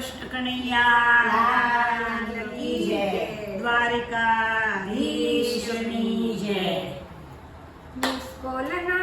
કૃષ્ણ કનૈયા દ્વારિકા જય મુસ્કોલના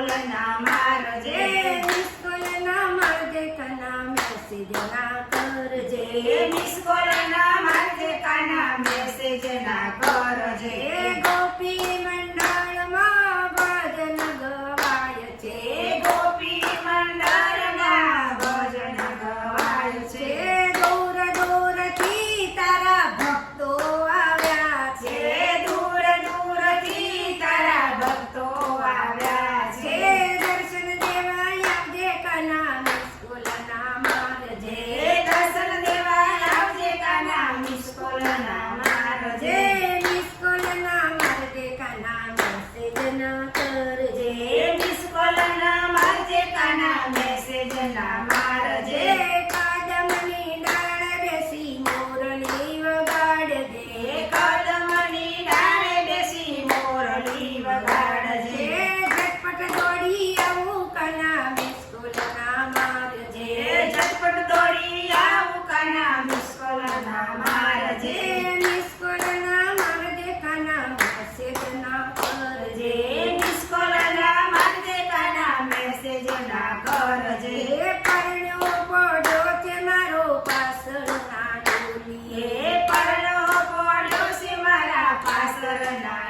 નિષ્કોલ નામ રજે નિષ્કોલ નામ દેખના મેસેજ ના કરજે નિષ્કોલ message and love. અરજે પરણ્યો પડ્યો છે મારો પાસળના ડોલી હે પરણ્યો મારા પાસળના